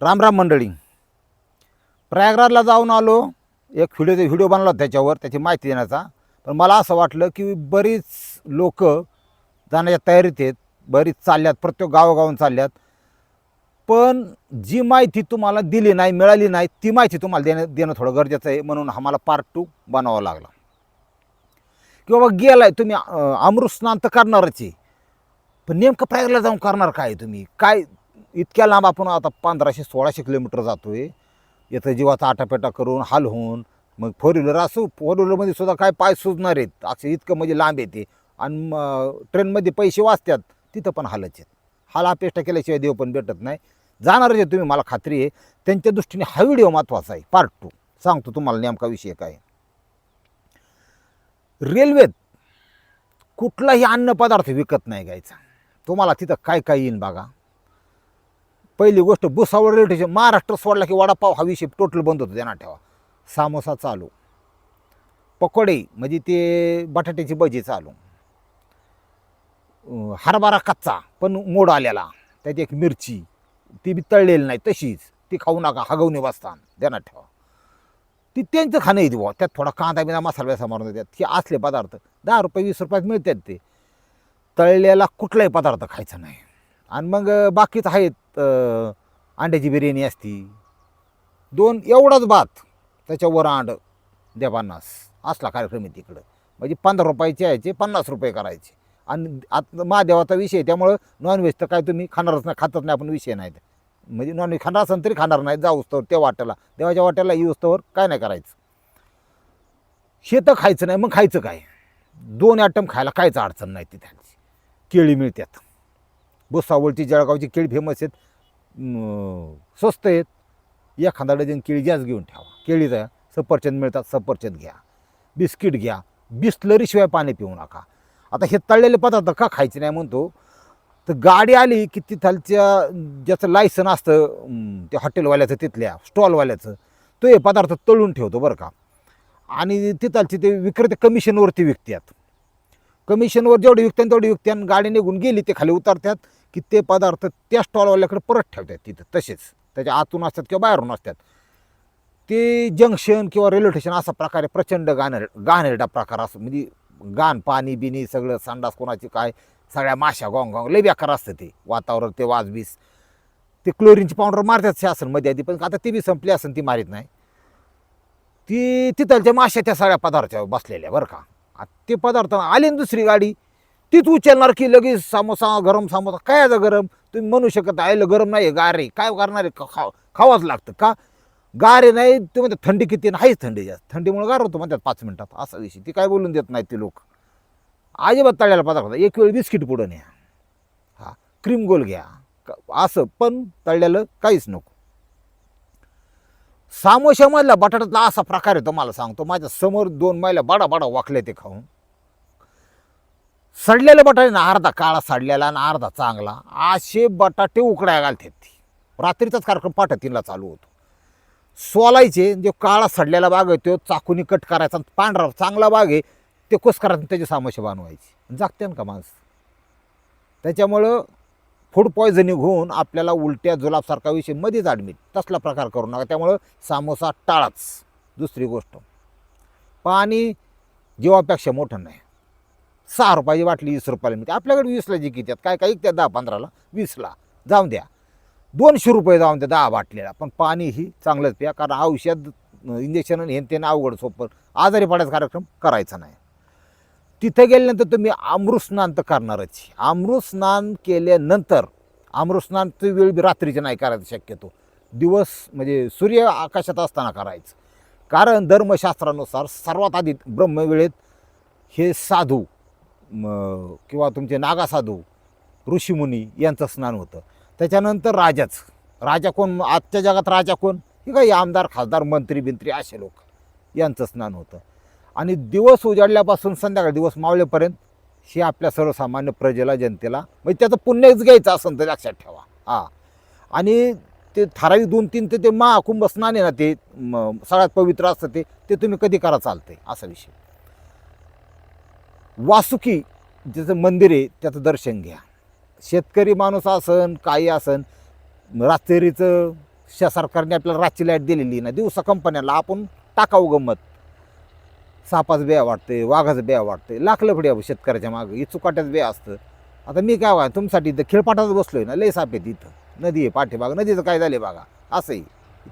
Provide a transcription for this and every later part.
रामराम मंडळी. प्रयागराजला जाऊन आलो. एक व्हिडिओ व्हिडिओ बनवला त्याच्यावर त्याची माहिती देण्याचा. पण मला असं वाटलं की बरीच लोक जाण्याच्या तयारीत आहेत. बरीच चालल्यात प्रत्येक गावोगावून चालल्यात. पण जी माहिती तुम्हाला दिली नाही मिळाली नाही ती माहिती तुम्हाला देणं देणं थोडं गरजेचं आहे. म्हणून आम्हाला पार्ट टू बनवावा लागला. की बाबा गेलाय तुम्ही अमृत स्नान तर करणारच आहे. पण नेमकं प्रयागला जाऊन करणार काय तुम्ही? काय इतक्या लांब आपण आता पंधराशे सोळाशे किलोमीटर जातो आहे येतं जीवाचा आटापेटा करून हाल होऊन मग फोर व्हीलर असो फोर व्हीलरमध्ये सुद्धा काय पाय सुजणार आहेत. असे इतकं म्हणजे लांब येते आणि मग ट्रेनमध्ये पैसे वाचतात तिथं पण हालच आहेत. हाल अपेक्षा केल्याशिवाय देव पण भेटत नाही. जाणारच आहे तुम्ही मला खात्री आहे. त्यांच्या दृष्टीने हा व्हिडिओ महत्त्वाचा आहे. पार्ट टू सांगतो तुम्हाला नेमका विषय काय रेल्वेत कुठलाही अन्नपदार्थ विकत नाही घ्यायचा. तुम्हाला तिथं काय काय येईन बघा. पहिली गोष्ट भुसावळ रेल्वे स्टेशन महाराष्ट्र सोडला की वडापाव हा विषय टोटल बंद होतो त्यांना ठेवा. सामोसा चालू. पकोडे म्हणजे ते बटाट्याची भजी चालू. हरभरा कच्चा पण मोड आलेला. त्यात एक मिरची ती बी तळलेली नाही तशीच. ती खाऊ नका हगवणे बसतान ध्यानात ठेवा. ती त्यांचं खाणं येते बुवा त्यात थोडा कांदा बिना मसाला बिसा मारून देतात. हे असले पदार्थ दहा रुपये वीस रुपयात मिळतात ते. तळलेला कुठलाही पदार्थ खायचा नाही. आणि मग बाकीच आहेत अंड्याची बिर्याणी असती. दोन एवढाच भात त्याच्यावर अंड द्या पन्नास. असला कार्यक्रम आहे तिकडं. म्हणजे पंधरा रुपयाचे यायचे पन्नास रुपये करायचे. आणि आता महादेवाचा विषय आहे, त्यामुळं नॉनव्हेज तर काय तुम्ही खाणारच नाही खातच नाही आपण विषय नाही. म्हणजे नॉनव्हेज खाणार असेल तरी खाणार नाही जाऊस तर त्या वाट्याला. देवाच्या वाट्याला येऊस तर काय नाही करायचं. शेतं खायचं नाही मग खायचं काय? दोन आयटम खायला खायचं अडचण नाही तिथे. केळी मिळतात भुसावळची जळगावची केळी फेमस आहेत. स्वस्त आहेत. एखादा डझन केळी जास्त घेऊन ठेवा. केळी द्या सफरचंद मिळतात सफरचंद घ्या. बिस्किट घ्या. बिस्लरीशिवाय पाणी पिऊ नका. आता हे तळलेले पदार्थ का खायचे नाही म्हणतो. तर गाडी आली की तिथलच्या ज्याचं लायसन असतं ते त्या हॉटेलवाल्याचं तिथल्या स्टॉलवाल्याचं तो हे पदार्थ तळून ठेवतो बरं का. आणि तिथलचे ते विक्रेते कमिशनवरती विकतात. कमिशनवर जेवढे विकतात तेवढे विकतात. आणि गाडी निघून गेली ते खाली उतरतात. की ते पदार्थ त्या स्टॉलवाल्याकडे परत ठेवतात तिथं तसेच. त्याच्या आतून असतात किंवा बाहेरून असतात. ते जंक्शन किंवा रेल्वे स्टेशन असा प्रकारे प्रचंड गाणर गाणेरडा प्रकार असतो. म्हणजे गाण पाणी बिनी सगळं संडास कोणाची काय सगळ्या माशा गॉंग गॉंग लय बेकार असतं ते वातावरण ते वाजबीस. ते क्लोरीनची पावडर मारतात शासनमध्ये आधी पण आता ती बी संपली असेल ती मारीत नाही. ती तिथलच्या माश्या त्या सगळ्या पदार्थावर बसलेल्या बरं का. ते पदार्थ आले ना दुसरी गाडी तीच उचलणार की लगेच समोसा गरम समोसा. काय आता गरम? तुम्ही म्हणू शकत आयलं गरम नाही गारे. काय करणार आहे? खा खावाच लागतं का? गारे नाही ते म्हणतात थंडी किती नाहीच थंडी जास्त. थंडीमुळे गार होतो म्हणतात पाच मिनिटात. असा विषय. ती काय बोलून देत नाही ते लोक. अजिबात तळ्याला पदार्थ एक वेळ बिस्किट पुढं न्या. हा. क्रीम गोल घ्या. असं. पण तळल्याला काहीच नको. सामोशामधला बटाट्यातला असा प्रकार आहे तुम्हाला सांगतो. माझ्यासमोर दोन मैला बडा बडा वाकले ते खाऊन. सडलेले बटाटे ना अर्धा काळा सडलेला आणि अर्धा चांगला. असे बटाटे उकड्या घालतात ती. रात्रीचाच कार्यक्रम पाठतीनला चालू होतो. सोलायचे जो काळा सडलेला बाग आहे तो चाकूनी कट करायचा पांढरा चांगला बाग आहे ते कस करायचं त्याचे सामोसे बनवायचे. जागते ना का माणसं? त्याच्यामुळं फूड पॉयझनिंग होऊन आपल्याला उलट्या जुलाबसारखा विषय मध्येच ॲडमिट तसला प्रकार करू नका. त्यामुळं सामोसा टाळाच. दुसरी गोष्ट. पाणी जीवापेक्षा मोठं नाही. सहा रुपयाची बाटली वीस रुपयाला मिळते. आपल्याकडे वीसला जी किती काय काय त्या दहा पंधराला. वीसला. जाऊन द्या. दोनशे रुपये जाऊन द्या दहा बाटलीला. पण पाणी ही चांगलंच प्या. कारण औषध इंजेक्शन हे ते अवघड सोपं. आजारी पडायचा कार्यक्रम करायचा नाही. तिथं गेल्यानंतर तुम्ही अमृत स्नान तर करणारच. अमृत स्नान केल्यानंतर अमृत स्नानची वेळ बी रात्रीचे नाही करायचं शक्यतो. दिवस म्हणजे सूर्य आकाशात असताना करायचं. कारण धर्मशास्त्रानुसार सर्वात आधी ब्रह्मवेळेत हे साधू म, किंवा तुमचे नागा साधू ऋषीमुनी यांचं स्नान होतं. त्याच्यानंतर राजाच. राजा कोण? आजच्या जगात राजा कोण? हे काही आमदार खासदार मंत्री बिंत्री असे लोक यांचं स्नान होतं. आणि दिवस उजाडल्यापासून संध्याकाळी दिवस मावळेपर्यंत हे आपल्या सर्वसामान्य प्रजेला जनतेला म्हणजे त्याचं पुण्यच घ्यायचं असेल तर लक्षात ठेवा. हां. आणि ते ठराविक दोन तीन ते ते महाकुंभ स्नान आहे ना ते सगळ्यात पवित्र असतं ते ते तुम्ही कधी करा चालतंय असा विषय. वासुकी ज्याचं मंदिर आहे त्याचं दर्शन घ्या. शेतकरी माणूस असन काही असन रात्रीचं श सरकारने आपल्याला रातची लाइट दिलेली ना दिवसा कंपन्याला आपण टाकाऊ गंमत. सापाचं बिया वाटते वाघाचं बिया वाटते लाखलं लफड्या शेतकऱ्याच्या मागं ही चुकाट्याचं बिया असतं. आता मी काय बघा तुमच्यासाठी इथं खिळपाटाच बसलो आहे ना लय साप आहे इथं. नदी आहे पाठीबाग नदीचं काय झाले बघा असंही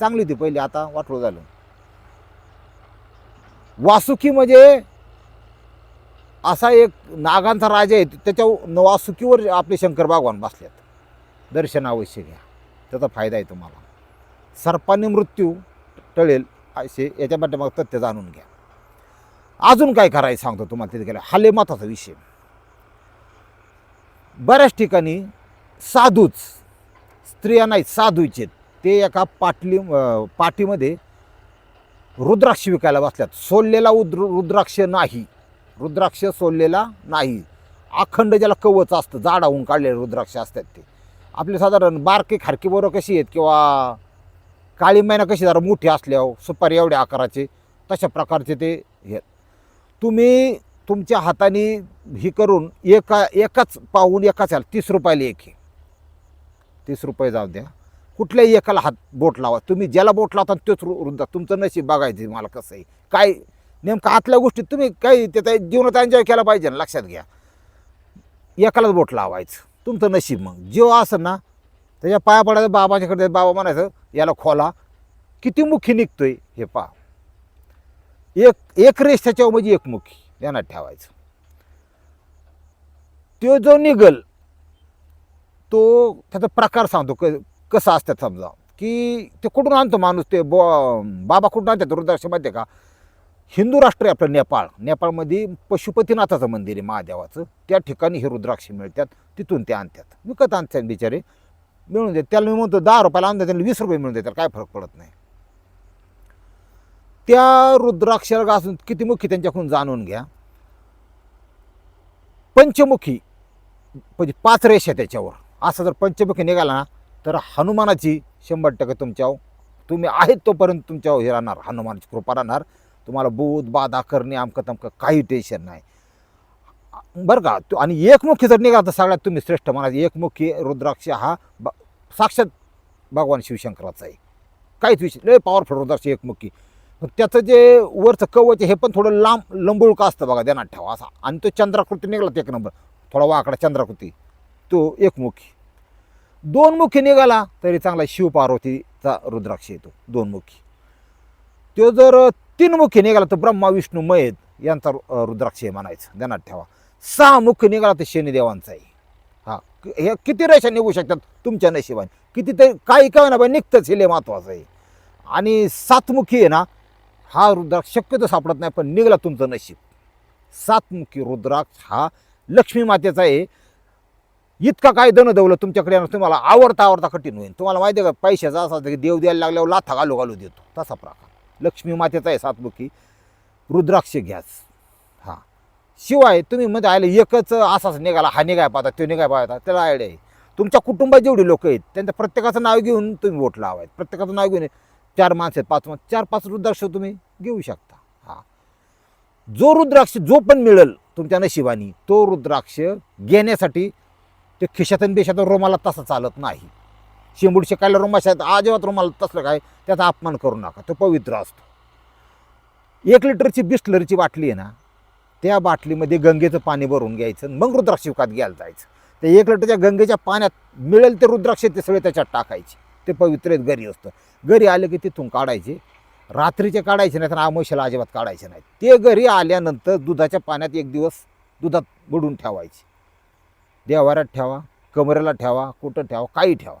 चांगली होती पहिली आता वाटलं झालं. वासुकी म्हणजे असा एक नागांचा राजा आहे त्याच्या वासुकीवर आपले शंकर भगवान बसल्यात दर्शन अवश्य घ्या त्याचा फायदा आहे तुम्हाला. सर्पांनी मृत्यू टळेल असे याच्या पाठीमाग तथ्य जाणून घ्या. अजून काय करायचं सांगतो तुम्हाला तिथे गेलं हा विषय बऱ्याच ठिकाणी साधूच स्त्रिया नाहीत साधूचे ते एका पाटली पाठीमध्ये रुद्राक्ष विकायला बसल्यात. सोललेला उद्र रुद्राक्ष नाही. रुद्राक्ष सोललेला नाही. अखंड ज्याला कवच असतं जाडाहून काढलेले रुद्राक्ष असतात ते. आपले साधारण बारके खारकी बरं कशी आहेत किंवा काळी मैना कशी जरा मोठी असल्यावर सुपारी एवढ्या आकाराचे तशा प्रकारचे ते हे. तुम्ही तुमच्या हाताने ही करून एका एकाच पाहून एकाच आला तीस रुपयाला एक आहे. तीस रुपये जाऊ द्या. कुठल्याही एकाला हात बोट लावा. तुम्ही ज्याला बोट लावता तोच रु- वृद्धा तुमचं नशीब बघायचं मला कसं आहे. काय नेमकं आतल्या गोष्टीत तुम्ही काही त्याचा जीवनात एन्जॉय केला पाहिजे ना लक्षात घ्या. एकालाच बोट लावायचं. तुमचं नशीब मग. जीव असं ना त्याच्या पाया पडायचं बाबाच्याकडे बाबा म्हणायचं याला खोला. किती मुखी निघतोय हे पहा. एक एक रेष त्याच्यावर म्हणजे एक मुखी ध्यानात ठेवायचं. तो जो निघल तो त्याचा प्रकार सांगतो क कसं असतात समजा की ते कुठून आणतो माणूस? ते बो बाबा कुठून आणतात? रुद्राक्ष माहिती आहे का? हिंदू राष्ट्र आहे आपलं नेपाळ. नेपाळमध्ये पशुपतीनाथाचं मंदिर आहे महादेवाचं. त्या ठिकाणी हे रुद्राक्ष मिळतात. तिथून ते आणतात. विकत आणतात बिचारे. मिळून देत त्याला मी म्हणतो दहा रुपयाला आणतात त्यांना वीस रुपये मिळून देतात. काय फरक पडत नाही. त्या रुद्राक्षाला घासून किती मुखी त्यांच्याकडून जाणून घ्या. पंचमुखी म्हणजे पाच रेषा त्याच्यावर. असं जर पंचमुखी निघाला ना तर हनुमानाची शंभर टक्के तुमच्यावर तुम्ही आहेत तोपर्यंत तुमच्यावर हे राहणार. हनुमानाची कृपा राहणार. तुम्हाला बोध बाधा करणे अमकं तमकं काही टेन्शन नाही. बरं का? तो आणि एकमुखी जर निघाला तर सगळ्यात तुम्ही श्रेष्ठ म्हणाल एकमुखी रुद्राक्ष हा ब साक्षात भगवान शिवशंकराचा आहे. काहीच विषय लय पॉवरफुल रुद्राक्ष एकमुखी. त्याचं जे वरचं कवच आहे हे पण थोडं लांब लंबुळका असतं बघा ध्यानात ठेवा असा. आणि तो चंद्राकृती निघाला एक नंबर. थोडा वाकडा चंद्राकृती. तो एकमुखी. दोनमुखी निघाला तरी चांगला शिवपार्वतीचा रुद्राक्ष येतो. दोनमुखी. तो जर तीन मुख्य निघाला तर ब्रह्मा विष्णू महेद यांचा रु- रुद्राक्ष हे म्हणायचं. ध्यानात ठेवा. सहा मुख्य निघाला तर शनिदेवांचा आहे हा हे किती रेषा निघू शकतात? तुमच्या नशिबाने. कितीतरी काही काय ना बाई निघतंच हे लय महत्त्वाचं आहे. आणि सातमुखी आहे ना हा रुद्राक्ष शक्यतो सापडत नाही पण निघाला तुमचं नशीब. सातमुखी रुद्राक्ष हा लक्ष्मी मातेचा आहे. इतका काय दन दवलं तुमच्याकडे येणार तुम्हाला आवडता आवडता कठीण होईल तुम्हाला माहिती आहे का पैशाचा असा की देव द्यायला लागल्यावर लाथा घालू घालू देतो. तसा प्रकार. लक्ष्मी मातेचा आहे सातमुखी रुद्राक्ष घ्याच हां. शिवाय तुम्ही मध्ये आले एकच असाच निघाला हा निघाय पाहता तो निघाय पाहता त्याला आयडिया आहे. तुमच्या कुटुंबात जेवढी लोक आहेत त्यांचं प्रत्येकाचं नाव घेऊन तुम्ही वोट लावायत प्रत्येकाचं नाव घेऊन चार माणसं आहेत पाच माणसं. चार पाच रुद्राक्ष तुम्ही घेऊ शकता. हां. जो रुद्राक्ष जो पण मिळेल तुमच्या नशिबानी तो रुद्राक्ष घेण्यासाठी ते खिशातून बेशातून रोमाला तसा चालत नाही. शेंबूड शिकायला रोमाशात अजिबात रुमाला तसलं काय त्याचा अपमान करू नका तो पवित्र असतो. एक लिटरची बिस्लरीची बाटली आहे ना त्या बाटलीमध्ये गंगेचं पाणी भरून घ्यायचं मग रुद्राक्ष विकत घ्यायला जायचं. ते एक लिटरच्या गंगेच्या पाण्यात मिळेल ते रुद्राक्ष ते सगळे त्याच्यात टाकायचे. ते पवित्र आहेत घरी असतं. घरी आले की तिथून काढायचे. रात्रीचे काढायचे नाही तर आमोशाला अजिबात काढायचे नाही ते घरी आल्यानंतर दुधाच्या पाण्यात एक दिवस दुधात बुडून ठेवायचे. देवाऱ्यात ठेवा कमरेला ठेवा कुठं ठेवा काही ठेवा.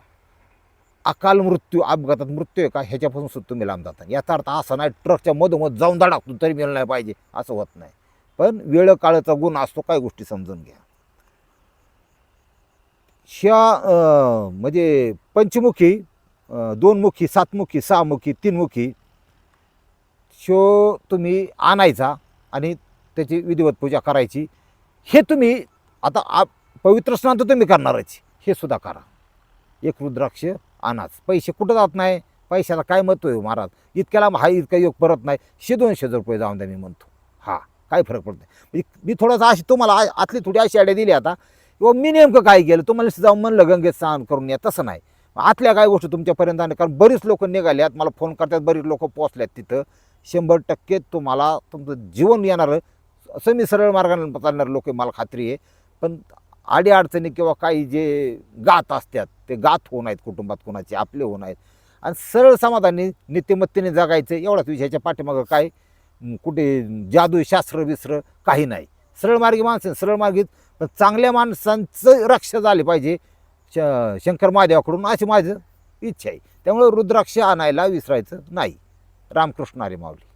अकाल मृत्यू अपघातात मृत्यू आहे का ह्याच्यापासून सुद्धा तुम्ही लांब जाता. याचा अर्थ असा नाही ट्रकच्या मधोमध जाऊन धडाकतो तरी मिळलं नाही पाहिजे असं होत नाही. पण वेळ काळाचा गुण असतो काय गोष्टी समजून घ्या. ह्या म्हणजे पंचमुखी दोनमुखी सातमुखी सहामुखी तीनमुखी शो तुम्ही आणायचा आणि त्याची विधिवत पूजा करायची. हे तुम्ही आता आप पवित्र स्नान तर तुम्ही करणारच हे सुद्धा करा. एक रुद्राक्ष आणाच. पैसे कुठं जात नाही? पैशाला काय महत्त्व आहे हो महाराज? इतक्याला हा इतका योग परत नाही. शे दोनशे रुपये जाऊन द्या मी म्हणतो. हा काय फरक पडत नाही म्हणजे मी थोडंसं अशी तुम्हाला आतली थोडी अशी आयडिया दिली आता. किंवा मी नेमकं काय केलं? तुम्हाला जाऊन म्हणलं गंगेत स्नान करून या. तसं नाही. आतल्या काय गोष्टी तुमच्यापर्यंत आणल्या? कारण बरीच लोक निघाल्यात. मला फोन करतात बरीच लोक पोचल्यात तिथं. शंभर टक्के तुम्हाला तुमचं जीवन येणारं. असं मी सरळ मार्गाने चालणारे लोक मला खात्री आहे. पण अडीअडचणी किंवा काही जे गात असतात ते गात होऊन आहेत कुटुंबात कोणाचे आपले होऊ आहेत आणि सरळ समाधानी नीतिमत्तेने जगायचं एवढाच विषयाच्या पाठीमागं काय कुठे जादू शास्त्र विस्त्र काही नाही. सरळ मार्गी माणसं सरळ मार्गी पण चांगल्या माणसांचं रक्षा झाले पाहिजे श शंकर महादेवाकडून अशी माझं इच्छा आहे. त्यामुळे रुद्राक्ष आणायला विसरायचं नाही. रामकृष्ण आरे माऊली.